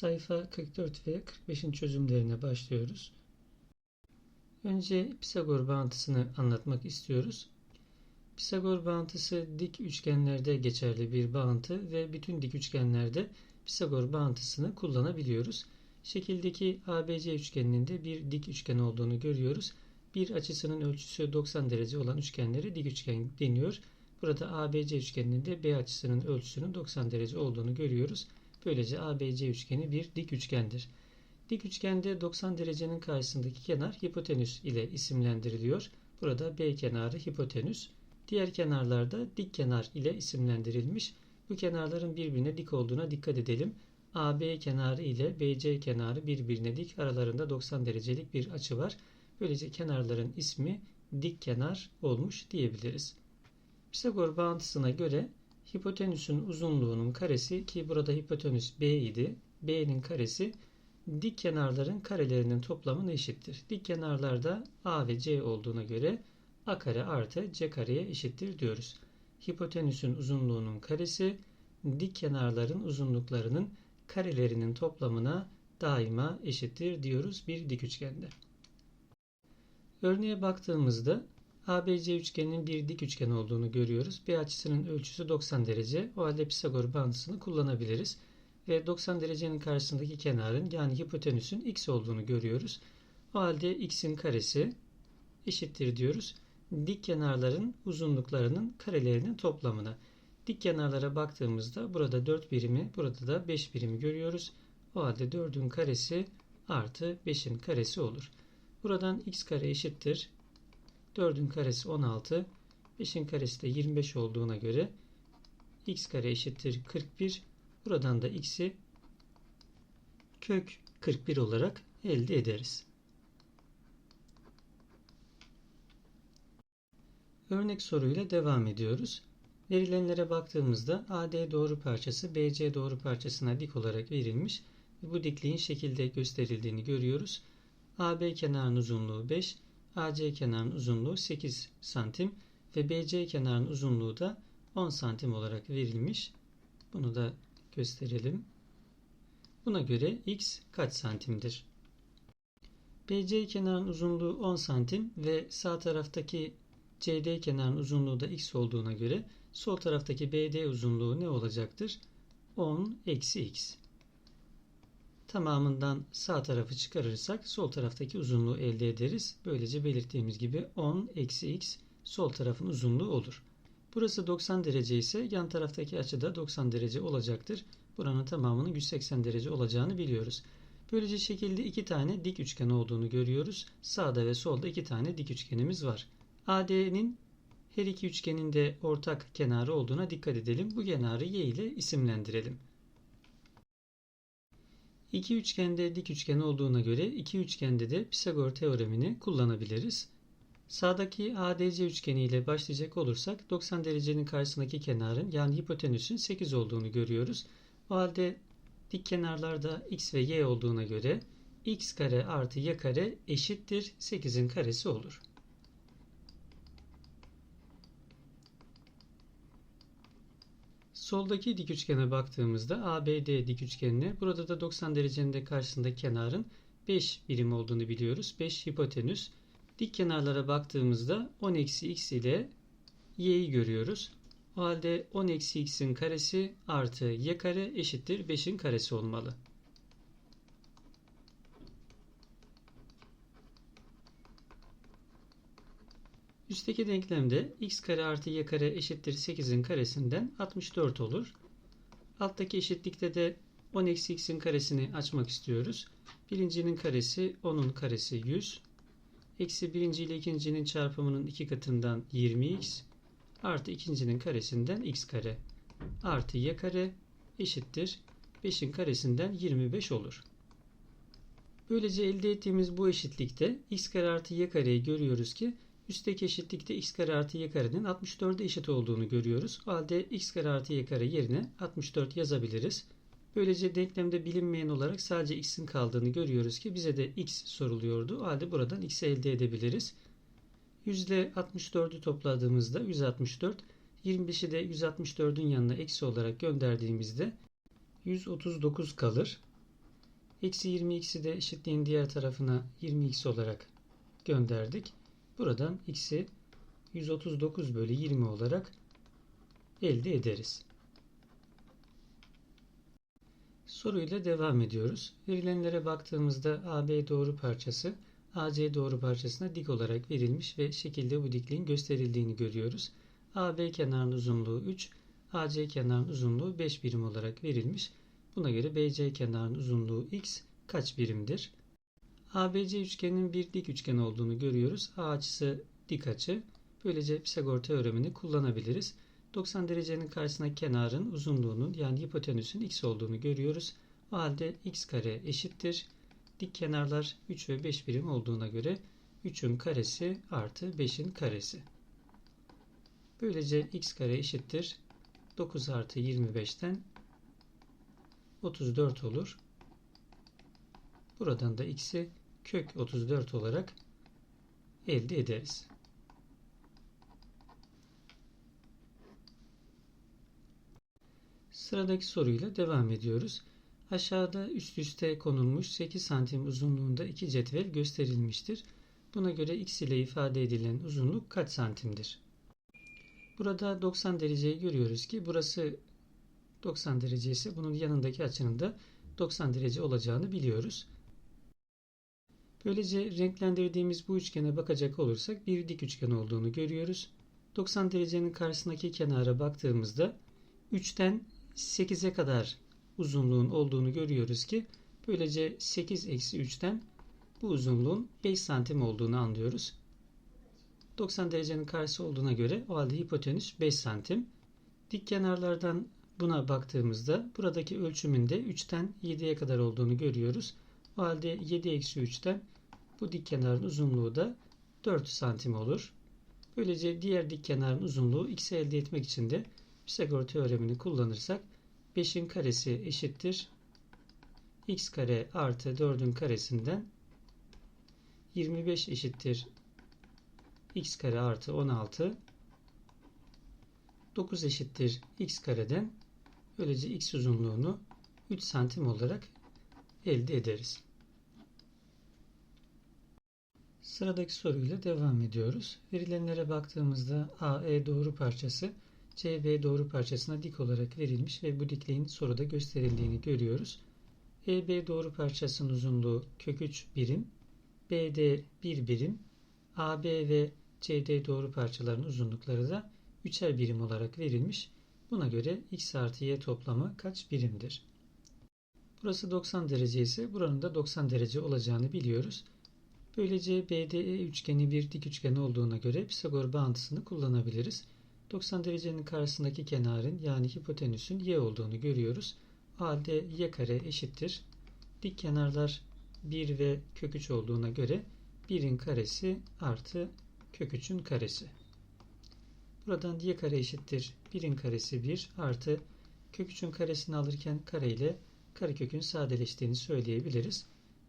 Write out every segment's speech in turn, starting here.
Sayfa 44 ve 45'in çözümlerine başlıyoruz. Önce Pisagor bağıntısını anlatmak istiyoruz. Pisagor bağıntısı dik üçgenlerde geçerli bir bağıntı ve bütün dik üçgenlerde Pisagor bağıntısını kullanabiliyoruz. Şekildeki ABC üçgeninin de bir dik üçgen olduğunu görüyoruz. Bir açısının ölçüsü 90 derece olan üçgenlere dik üçgen deniyor. Burada ABC üçgeninin de B açısının ölçüsünün 90 derece olduğunu görüyoruz. Böylece ABC üçgeni bir dik üçgendir. Dik üçgende 90 derecenin karşısındaki kenar hipotenüs ile isimlendiriliyor. Burada B kenarı hipotenüs. Diğer kenarlarda dik kenar ile isimlendirilmiş. Bu kenarların birbirine dik olduğuna dikkat edelim. AB kenarı ile BC kenarı birbirine dik. Aralarında 90 derecelik bir açı var. Böylece kenarların ismi dik kenar olmuş diyebiliriz. Pisagor bağıntısına göre hipotenüsün uzunluğunun karesi ki burada hipotenüs B idi. B'nin karesi dik kenarların karelerinin toplamına eşittir. Dik kenarlarda A ve C olduğuna göre A kare artı C kareye eşittir diyoruz. Hipotenüsün uzunluğunun karesi dik kenarların uzunluklarının karelerinin toplamına daima eşittir diyoruz bir dik üçgende. Örneğe baktığımızda ABC üçgeninin bir dik üçgen olduğunu görüyoruz. B açısının ölçüsü 90 derece. O halde Pisagor bağıntısını kullanabiliriz. Ve 90 derecenin karşısındaki kenarın yani hipotenüsün x olduğunu görüyoruz. O halde x'in karesi eşittir diyoruz. Dik kenarların uzunluklarının karelerinin toplamına. Dik kenarlara baktığımızda burada 4 birimi, burada da 5 birimi görüyoruz. O halde 4'ün karesi artı 5'in karesi olur. Buradan x kare eşittir 4'ün karesi 16. 5'in karesi de 25 olduğuna göre x kare eşittir 41. Buradan da x'i kök 41 olarak elde ederiz. Örnek soruyla devam ediyoruz. Verilenlere baktığımızda AD doğru parçası BC doğru parçasına dik olarak verilmiş ve bu dikliğin şekilde gösterildiğini görüyoruz. AB kenarının uzunluğu 5, AC kenarının uzunluğu 8 santim ve BC kenarının uzunluğu da 10 santim olarak verilmiş. Bunu da gösterelim. Buna göre x kaç santimdir? BC kenarının uzunluğu 10 santim ve sağ taraftaki CD kenarının uzunluğu da x olduğuna göre sol taraftaki BD uzunluğu ne olacaktır? 10 eksi x tamamından sağ tarafı çıkarırsak sol taraftaki uzunluğu elde ederiz. Böylece belirttiğimiz gibi 10 eksi x sol tarafın uzunluğu olur. Burası 90 derece ise yan taraftaki açı da 90 derece olacaktır. Buranın tamamının 180 derece olacağını biliyoruz. Böylece şekilde iki tane dik üçgen olduğunu görüyoruz. Sağda ve solda iki tane dik üçgenimiz var. AD'nin her iki üçgenin de ortak kenarı olduğuna dikkat edelim. Bu kenarı y ile isimlendirelim. İki üçgende dik üçgen olduğuna göre iki üçgende de Pisagor teoremini kullanabiliriz. Sağdaki ADC üçgeni ile başlayacak olursak 90 derecenin karşısındaki kenarın yani hipotenüsün 8 olduğunu görüyoruz. O halde dik kenarlarda x ve y olduğuna göre x kare artı y kare eşittir 8'in karesi olur. Soldaki dik üçgene baktığımızda ABD dik üçgenine burada da 90 derecenin de karşısında kenarın 5 birim olduğunu biliyoruz. 5 hipotenüs. Dik kenarlara baktığımızda 10 eksi x ile y'yi görüyoruz. O halde 10 eksi x'in karesi artı y kare eşittir 5'in karesi olmalı. Üstteki denklemde x kare artı y kare eşittir 8'in karesinden 64 olur. Alttaki eşitlikte de 10 eksi x'in karesini açmak istiyoruz. Birincinin karesi 10'un karesi 100. Eksi birinci ile ikincinin çarpımının iki katından 20x artı ikincinin karesinden x kare artı y kare eşittir 5'in karesinden 25 olur. Böylece elde ettiğimiz bu eşitlikte x kare artı y kareyi görüyoruz ki Üstteki eşitlikte x kare artı y karenin 64'e eşit olduğunu görüyoruz. O halde x kare artı y kare yerine 64 yazabiliriz. Böylece denklemde bilinmeyen olarak sadece x'in kaldığını görüyoruz ki bize de x soruluyordu. O halde buradan x'i elde edebiliriz. 100 ile 64'ü topladığımızda 164, 25'i de 164'ün yanına eksi olarak gönderdiğimizde 139 kalır. Eksi 20x'i de eşitliğin diğer tarafına 20x olarak gönderdik. Buradan x'i 139 bölü 20 olarak elde ederiz. Soruyla devam ediyoruz. Verilenlere baktığımızda AB doğru parçası AC doğru parçasına dik olarak verilmiş ve şekilde bu dikliğin gösterildiğini görüyoruz. AB kenarının uzunluğu 3, AC kenarının uzunluğu 5 birim olarak verilmiş. Buna göre BC kenarının uzunluğu x kaç birimdir? ABC üçgenin bir dik üçgen olduğunu görüyoruz. A açısı dik açı. Böylece Pisagor teoremini kullanabiliriz. 90 derecenin karşısına kenarın uzunluğunun yani hipotenüsün x olduğunu görüyoruz. O halde x kare eşittir. Dik kenarlar 3 ve 5 birim olduğuna göre 3'ün karesi artı 5'in karesi. Böylece x kare eşittir. 9 artı 25'ten 34 olur. Buradan da x'i kök 34 olarak elde ederiz. Sıradaki soruyla devam ediyoruz. Aşağıda üst üste konulmuş 8 santim uzunluğunda iki cetvel gösterilmiştir. Buna göre x ile ifade edilen uzunluk kaç santimdir? Burada 90 dereceyi görüyoruz ki burası 90 derece ise bunun yanındaki açının da 90 derece olacağını biliyoruz. Böylece renklendirdiğimiz bu üçgene bakacak olursak bir dik üçgen olduğunu görüyoruz. 90 derecenin karşısındaki kenara baktığımızda 3'ten 8'e kadar uzunluğun olduğunu görüyoruz ki böylece 8 eksi 3'ten bu uzunluğun 5 santim olduğunu anlıyoruz. 90 derecenin karşısı olduğuna göre o halde hipotenüs 5 santim. Dik kenarlardan buna baktığımızda buradaki ölçümün de 3'ten 7'ye kadar olduğunu görüyoruz. O halde 7 eksi 3'ten bu dik kenarın uzunluğu da 4 santim olur. Böylece diğer dik kenarın uzunluğu x'i elde etmek için de Pisagor teoremini kullanırsak 5'in karesi eşittir. X kare artı 4'ün karesinden 25 eşittir. X kare artı 16 9 eşittir x kareden. Böylece x uzunluğunu 3 santim olarak elde ederiz. Sıradaki soruyla devam ediyoruz. Verilenlere baktığımızda AE doğru parçası CB doğru parçasına dik olarak verilmiş ve bu dikliğin soruda gösterildiğini görüyoruz. EB doğru parçasının uzunluğu kök 3 birim, BD 1 birim, AB ve CD doğru parçaların uzunlukları da 3'er birim olarak verilmiş. Buna göre x artı y toplamı kaç birimdir? Burası 90 derece ise buranın da 90 derece olacağını biliyoruz. Böylece BDE üçgeni bir dik üçgen olduğuna göre Pisagor bağıntısını kullanabiliriz. 90 derecenin karşısındaki kenarın yani hipotenüsün y olduğunu görüyoruz. Halde y kare eşittir. Dik kenarlar 1 ve kök 3 olduğuna göre 1'in karesi artı kök 3'ün karesi. Buradan y kare eşittir 1'in karesi 1 artı kök 3'ün karesini alırken kare ile karekökün sadeleştiğini söyleyebiliriz.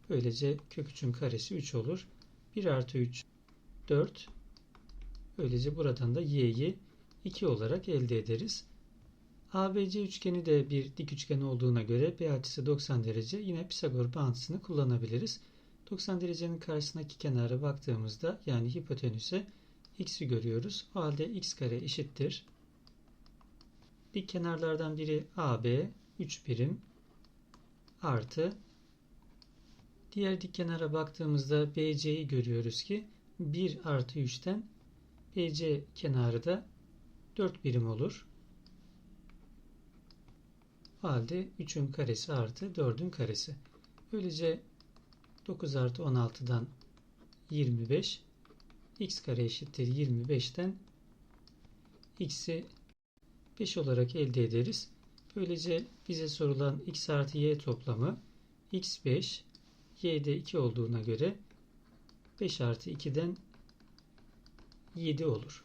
Böylece kök 3'ün karesi 3 olur. 1 artı 3 4. Böylece buradan da y'yi 2 olarak elde ederiz. ABC üçgeni de bir dik üçgen olduğuna göre B açısı 90 derece. Yine Pisagor bağıntısını kullanabiliriz. 90 derecenin karşısındaki kenara baktığımızda yani hipotenüse x'i görüyoruz. O halde x kare eşittir. Dik kenarlardan biri AB 3 birim artı diğer dik kenara baktığımızda BC'yi görüyoruz ki 1 artı 3'ten BC kenarı da 4 birim olur. O halde 3'ün karesi artı 4'ün karesi. Böylece 9 artı 16'dan 25 x kare eşittir 25'ten x'i 5 olarak elde ederiz. Böylece bize sorulan x artı y toplamı x5 y'de 2 olduğuna göre 5 artı 2'den 7 olur.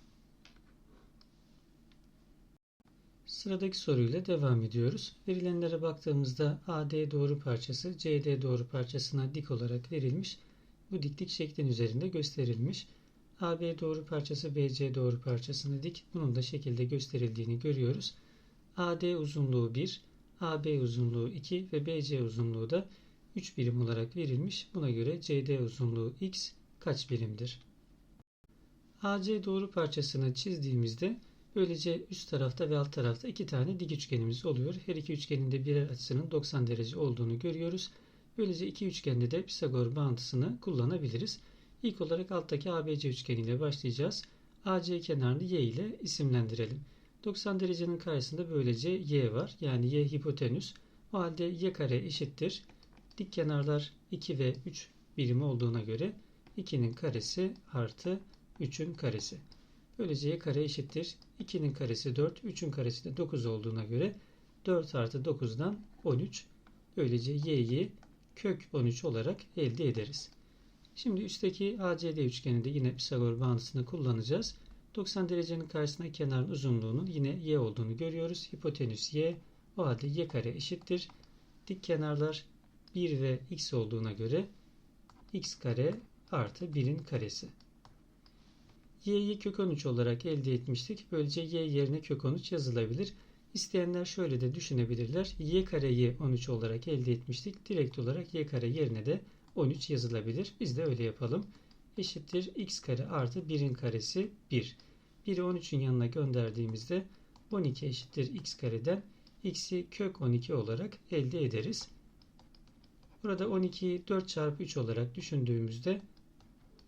Sıradaki soruyla devam ediyoruz. Verilenlere baktığımızda AD doğru parçası CD doğru parçasına dik olarak verilmiş. Bu diklik şeklin üzerinde gösterilmiş. AB doğru parçası BC doğru parçasına dik. Bunun da şekilde gösterildiğini görüyoruz. AD uzunluğu 1, AB uzunluğu 2 ve BC uzunluğu da 3 birim olarak verilmiş. Buna göre CD uzunluğu x kaç birimdir? AC doğru parçasını çizdiğimizde böylece üst tarafta ve alt tarafta iki tane dik üçgenimiz oluyor. Her iki üçgenin de birer açısının 90 derece olduğunu görüyoruz. Böylece iki üçgende de Pisagor bağıntısını kullanabiliriz. İlk olarak alttaki ABC üçgeniyle başlayacağız. AC kenarını y ile isimlendirelim. 90 derecenin karşısında böylece y var. Yani y hipotenüs. O halde y kare eşittir. Dik kenarlar 2 ve 3 birim olduğuna göre 2'nin karesi artı 3'ün karesi. Böylece y kare eşittir. 2'nin karesi 4, 3'ün karesi de 9 olduğuna göre 4 artı 9'dan 13. Böylece y'yi kök 13 olarak elde ederiz. Şimdi üstteki ACD üçgeninde yine Pisagor bağıntısını kullanacağız. 90 derecenin karşısına kenarın uzunluğunun yine y olduğunu görüyoruz. Hipotenüs y. O halde y kare eşittir. Dik kenarlar 1 ve x olduğuna göre x kare artı 1'in karesi. y'yi kök 13 olarak elde etmiştik. Böylece y yerine kök 13 yazılabilir. İsteyenler şöyle de düşünebilirler. y kareyi 13 olarak elde etmiştik. Direkt olarak y kare yerine de 13 yazılabilir. Biz de öyle yapalım. Eşittir x kare artı 1'in karesi 1. 1'i 13'ün yanına gönderdiğimizde 12 eşittir x kareden x'i kök 12 olarak elde ederiz. Burada 12'yi 4 çarpı 3 olarak düşündüğümüzde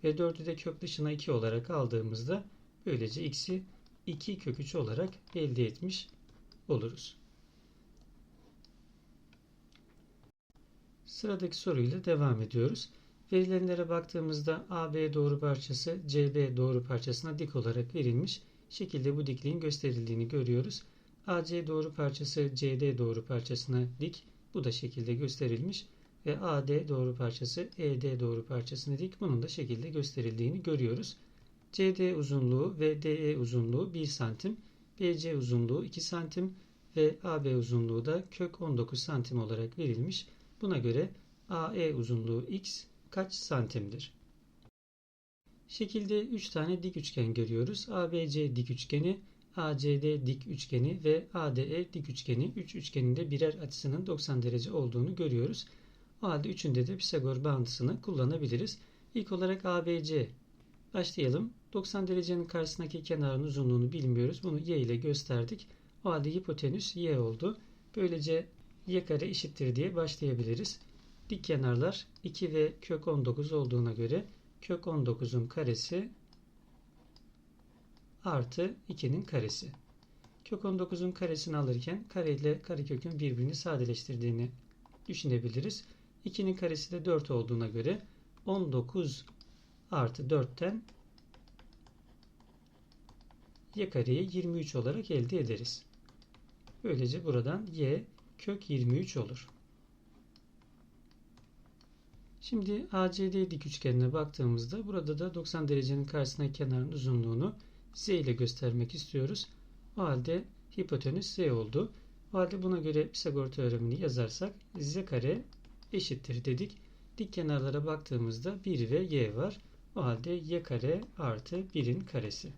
ve 4'ü de kök dışına 2 olarak aldığımızda böylece x'i 2 kök 3 olarak elde etmiş oluruz. Sıradaki soruyla devam ediyoruz. Verilenlere baktığımızda AB doğru parçası CB doğru parçasına dik olarak verilmiş. Şekilde bu dikliğin gösterildiğini görüyoruz. AC doğru parçası CD doğru parçasına dik. Bu da şekilde gösterilmiş. Ve AD doğru parçası ED doğru parçasına dik. Bunun da şekilde gösterildiğini görüyoruz. CD uzunluğu ve DE uzunluğu 1 santim. BC uzunluğu 2 santim ve AB uzunluğu da kök 19 santim olarak verilmiş. Buna göre AE uzunluğu x kaç santimdir? Şekilde 3 tane dik üçgen görüyoruz. ABC dik üçgeni, ACD dik üçgeni ve ADE dik üçgeni 3 üçgeninde birer açısının 90 derece olduğunu görüyoruz. O halde üçünde de Pisagor bağıntısını kullanabiliriz. İlk olarak ABC başlayalım. 90 derecenin karşısındaki kenarın uzunluğunu bilmiyoruz. Bunu y ile gösterdik. O halde hipotenüs y oldu. Böylece y kare eşittir diye başlayabiliriz. Dik kenarlar 2 ve kök 19 olduğuna göre kök 19'un karesi artı 2'nin karesi. Kök 19'un karesini alırken kare ile karekökün birbirini sadeleştirdiğini düşünebiliriz. 2'nin karesi de 4 olduğuna göre 19 artı 4'ten y kareyi 23 olarak elde ederiz. Böylece buradan y kök 23 olur. Şimdi ACD dik üçgenine baktığımızda burada da 90 derecenin karşısına kenarın uzunluğunu z ile göstermek istiyoruz. O halde hipotenüs z oldu. O halde buna göre Pisagor teoremini yazarsak z kare eşittir dedik. Dik kenarlara baktığımızda 1 ve y var. O halde y kare artı 1'in karesi.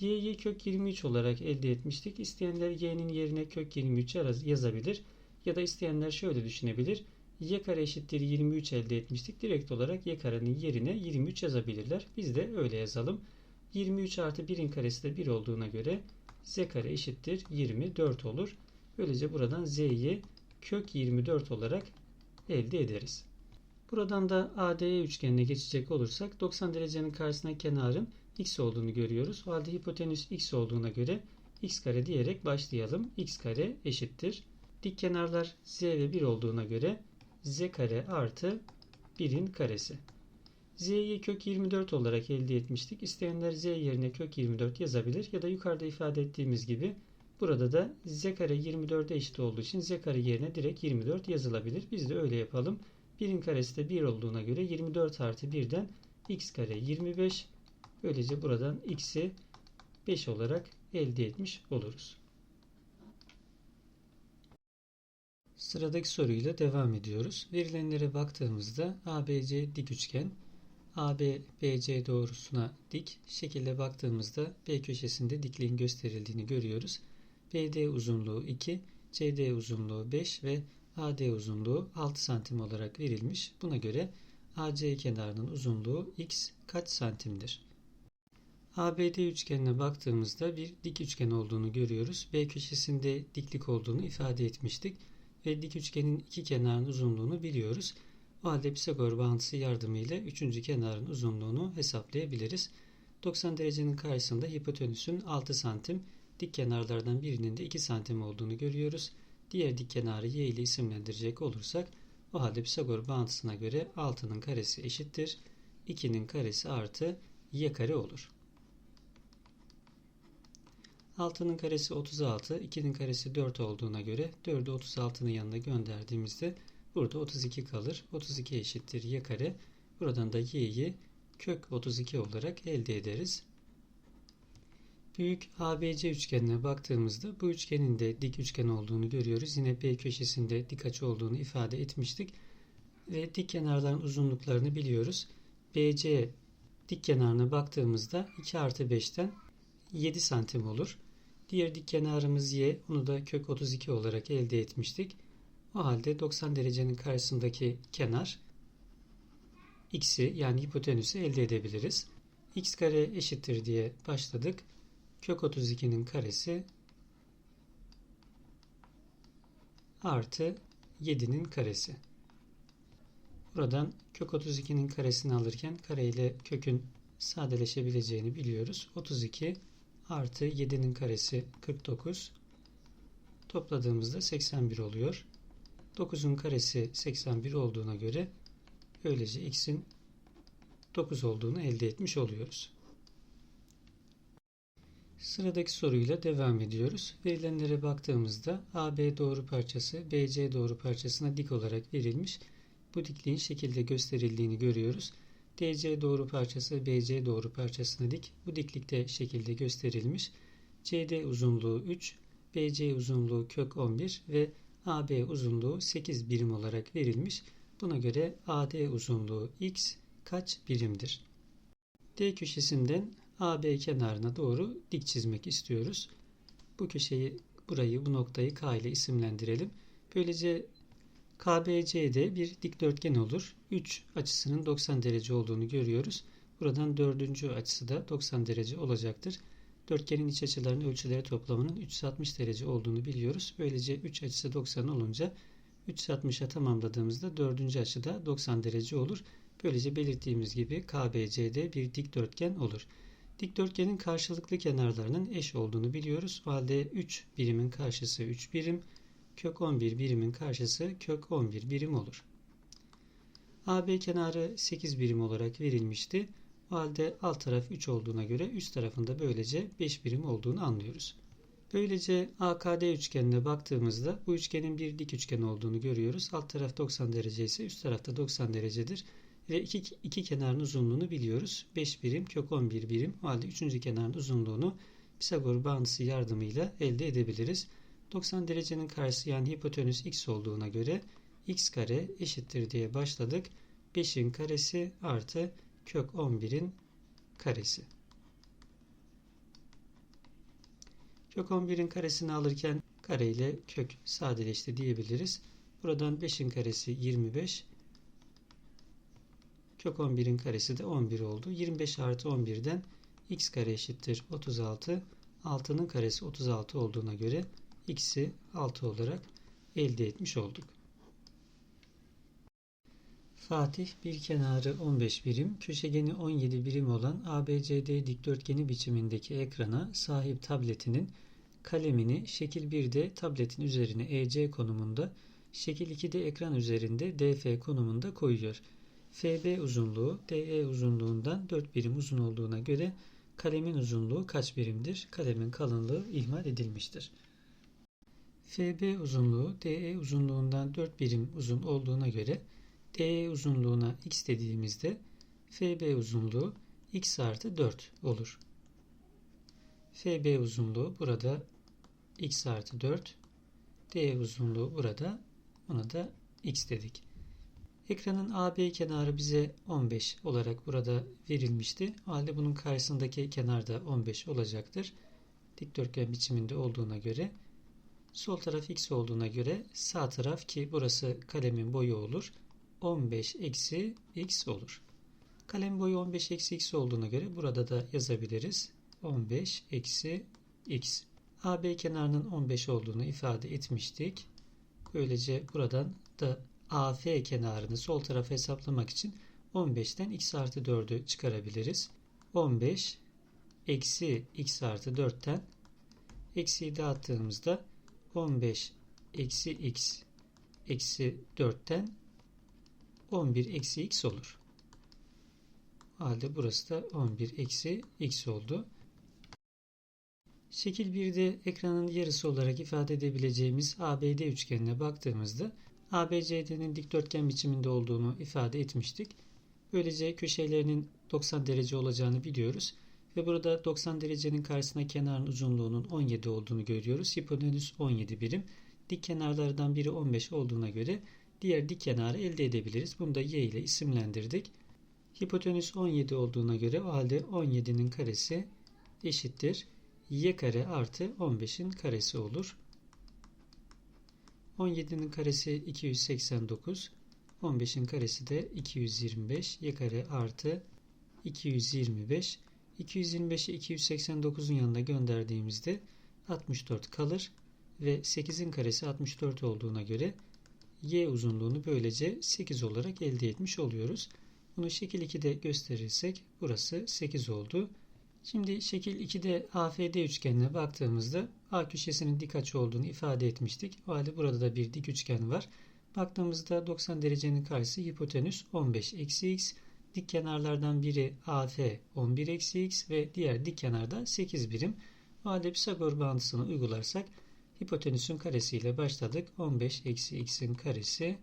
y'yi kök 23 olarak elde etmiştik. İsteyenler y'nin yerine kök 23 yazabilir. Ya da isteyenler şöyle düşünebilir y kare eşittir 23 elde etmiştik. Direkt olarak y karenin yerine 23 yazabilirler. Biz de öyle yazalım. 23 artı 1'in karesi de 1 olduğuna göre z kare eşittir 24 olur. Böylece buradan z'yi kök 24 olarak elde ederiz. Buradan da ADE üçgenine geçecek olursak 90 derecenin karşısına kenarın x olduğunu görüyoruz. O halde hipotenüs x olduğuna göre x kare diyerek başlayalım. x kare eşittir. Dik kenarlar z ve 1 olduğuna göre z kare artı 1'in karesi. z'yi kök 24 olarak elde etmiştik. İsteyenler z yerine kök 24 yazabilir ya da yukarıda ifade ettiğimiz gibi burada da z kare 24'e eşit olduğu için z kare yerine direkt 24 yazılabilir. Biz de öyle yapalım. 1'in karesi de 1 olduğuna göre 24 artı 1'den x kare 25. Böylece buradan x'i 5 olarak elde etmiş oluruz. Sıradaki soruyla devam ediyoruz. Verilenlere baktığımızda ABC dik üçgen, AB BC doğrusuna dik şekilde baktığımızda B köşesinde dikliğin gösterildiğini görüyoruz. BD uzunluğu 2, CD uzunluğu 5 ve AD uzunluğu 6 santim olarak verilmiş. Buna göre AC kenarının uzunluğu x kaç santimdir? ABD üçgenine baktığımızda bir dik üçgen olduğunu görüyoruz. B köşesinde diklik olduğunu ifade etmiştik ve dik üçgenin iki kenarının uzunluğunu biliyoruz. O halde Pisagor bağıntısı yardımıyla üçüncü kenarın uzunluğunu hesaplayabiliriz. 90 derecenin karşısında hipotenüsün 6 santim, dik kenarlardan birinin de 2 santim olduğunu görüyoruz. Diğer dik kenarı y ile isimlendirecek olursak o halde Pisagor bağıntısına göre 6'nın karesi eşittir. 2'nin karesi artı y kare olur. 6'nın karesi 36, 2'nin karesi 4 olduğuna göre 4'ü 36'nın yanına gönderdiğimizde burada 32 kalır. 32 eşittir y kare. Buradan da y'yi kök 32 olarak elde ederiz. Büyük ABC üçgenine baktığımızda bu üçgenin de dik üçgen olduğunu görüyoruz. Yine B köşesinde dik açı olduğunu ifade etmiştik. Ve dik kenarların uzunluklarını biliyoruz. BC dik kenarına baktığımızda 2 artı 5'ten 7 santim olur. Diğer dik kenarımız y. Onu da kök 32 olarak elde etmiştik. O halde 90 derecenin karşısındaki kenar x'i yani hipotenüsü elde edebiliriz. x kare eşittir diye başladık. Kök 32'nin karesi artı 7'nin karesi. Buradan kök 32'nin karesini alırken kare ile kökün sadeleşebileceğini biliyoruz. 32 artı 7'nin karesi 49 topladığımızda 81 oluyor. 9'un karesi 81 olduğuna göre böylece x'in 9 olduğunu elde etmiş oluyoruz. Sıradaki soruyla devam ediyoruz. Verilenlere baktığımızda AB doğru parçası BC doğru parçasına dik olarak verilmiş. Bu dikliğin şekilde gösterildiğini görüyoruz. DC doğru parçası BC doğru parçasına dik. Bu diklikte şekilde gösterilmiş. CD uzunluğu 3, BC uzunluğu kök 11 ve AB uzunluğu 8 birim olarak verilmiş. Buna göre AD uzunluğu x kaç birimdir? D köşesinden AB kenarına doğru dik çizmek istiyoruz. Bu köşeyi, burayı, bu noktayı K ile isimlendirelim. Böylece KBC'de bir dikdörtgen olur. 3 açısının 90 derece olduğunu görüyoruz. Buradan dördüncü açısı da 90 derece olacaktır. Dörtgenin iç açılarının ölçüleri toplamının 360 derece olduğunu biliyoruz. Böylece 3 açısı 90 olunca 360'a tamamladığımızda dördüncü açı da 90 derece olur. Böylece belirttiğimiz gibi KBC'de bir dikdörtgen olur. Dikdörtgenin karşılıklı kenarlarının eş olduğunu biliyoruz. O halde 3 birimin karşısı 3 birim, kök 11 birimin karşısı kök 11 birim olur. AB kenarı 8 birim olarak verilmişti. O halde alt taraf 3 olduğuna göre üst tarafında böylece 5 birim olduğunu anlıyoruz. Böylece AKD üçgenine baktığımızda bu üçgenin bir dik üçgen olduğunu görüyoruz. Alt taraf 90 derece ise üst tarafta 90 derecedir. Ve iki, iki kenarın uzunluğunu biliyoruz. 5 birim kök 11 birim. O halde üçüncü kenarın uzunluğunu Pisagor bağıntısı yardımıyla elde edebiliriz. 90 derecenin karşısı yani hipotenüs x olduğuna göre x kare eşittir diye başladık. 5'in karesi artı kök 11'in karesi. Kök 11'in karesini alırken kare ile kök sadeleşti diyebiliriz. Buradan 5'in karesi 25. Kök 11'in karesi de 11 oldu. 25 artı 11'den x kare eşittir 36. 6'nın karesi 36 olduğuna göre x'i 6 olarak elde etmiş olduk. Fatih bir kenarı 15 birim, köşegeni 17 birim olan ABCD dikdörtgeni biçimindeki ekrana sahip tabletinin kalemini şekil 1'de tabletin üzerine EC konumunda, şekil 2'de ekran üzerinde DF konumunda koyuyor. FB uzunluğu DE uzunluğundan 4 birim uzun olduğuna göre kalemin uzunluğu kaç birimdir? Kalemin kalınlığı ihmal edilmiştir. FB uzunluğu DE uzunluğundan 4 birim uzun olduğuna göre DE uzunluğuna x dediğimizde FB uzunluğu x artı 4 olur. FB uzunluğu burada x artı 4 DE uzunluğu burada ona da x dedik. Ekranın AB kenarı bize 15 olarak burada verilmişti. O halde bunun karşısındaki kenar da 15 olacaktır. Dikdörtgen biçiminde olduğuna göre Sol taraf x olduğuna göre sağ taraf ki burası kalemin boyu olur. 15 eksi x olur. Kalem boyu 15 eksi x olduğuna göre burada da yazabiliriz. 15 eksi x. AB kenarının 15 olduğunu ifade etmiştik. Böylece buradan da AF kenarını sol tarafa hesaplamak için 15'ten x artı 4'ü çıkarabiliriz. 15 eksi x artı 4'ten eksiyi dağıttığımızda 15 eksi x eksi 4'ten 11 eksi x olur. O halde burası da 11 eksi x oldu. Şekil 1'de ekranın yarısı olarak ifade edebileceğimiz ABD üçgenine baktığımızda ABCD'nin dikdörtgen biçiminde olduğunu ifade etmiştik. Böylece köşelerinin 90 derece olacağını biliyoruz. Ve burada 90 derecenin karşısına kenarın uzunluğunun 17 olduğunu görüyoruz. Hipotenüs 17 birim. Dik kenarlardan biri 15 olduğuna göre diğer dik kenarı elde edebiliriz. Bunu da y ile isimlendirdik. Hipotenüs 17 olduğuna göre o halde 17'nin karesi eşittir. y kare artı 15'in karesi olur. 17'nin karesi 289. 15'in karesi de 225. y kare artı 225. 225'i 289'un yanına gönderdiğimizde 64 kalır ve 8'in karesi 64 olduğuna göre y uzunluğunu böylece 8 olarak elde etmiş oluyoruz. Bunu şekil 2'de gösterirsek burası 8 oldu. Şimdi şekil 2'de AFD üçgenine baktığımızda A köşesinin dik açı olduğunu ifade etmiştik. O halde burada da bir dik üçgen var. Baktığımızda 90 derecenin karşısı hipotenüs 15 eksi x. Dik kenarlardan biri AF 11 eksi x ve diğer dik kenarda 8 birim. O halde Pisagor bağıntısını uygularsak hipotenüsün karesiyle başladık. 15 eksi x'in karesi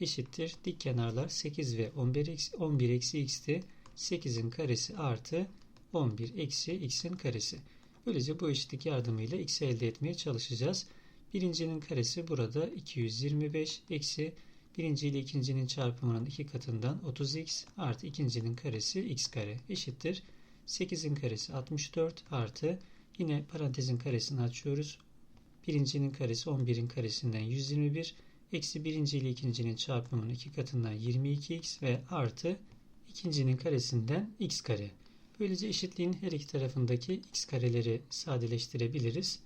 eşittir. Dik kenarlar 8 ve 11 eksi, 11 eksi x'ti. 8'in karesi artı 11 eksi x'in karesi. Böylece bu eşitlik yardımıyla x'i elde etmeye çalışacağız. Birincinin karesi burada 225 eksi birinci ile ikincinin çarpımının iki katından 30x artı ikincinin karesi x kare eşittir. 8'in karesi 64 artı yine parantezin karesini açıyoruz. Birincinin karesi 11'in karesinden 121 eksi birinci ile ikincinin çarpımının iki katından 22x ve artı ikincinin karesinden x kare. Böylece eşitliğin her iki tarafındaki x kareleri sadeleştirebiliriz.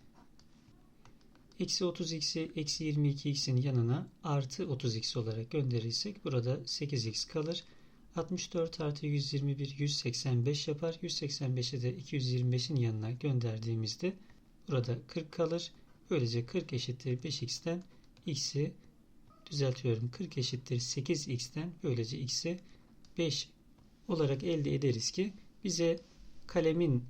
Eksi 30x'i eksi 22x'in yanına artı 30x olarak gönderirsek burada 8x kalır. 64 artı 121 185 yapar. 185'i de 225'in yanına gönderdiğimizde burada 40 kalır. Böylece 40 eşittir 5x'ten x'i düzeltiyorum. 40 eşittir 8x'ten böylece x'i 5 olarak elde ederiz ki bize kalemin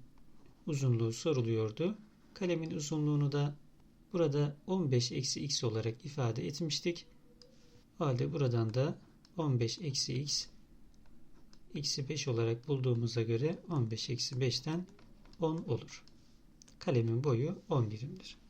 uzunluğu soruluyordu. Kalemin uzunluğunu da burada 15 eksi x olarak ifade etmiştik. O halde buradan da 15 eksi x x'i 5 olarak bulduğumuza göre 15 eksi 5'ten 10 olur. Kalemin boyu 10 birimdir.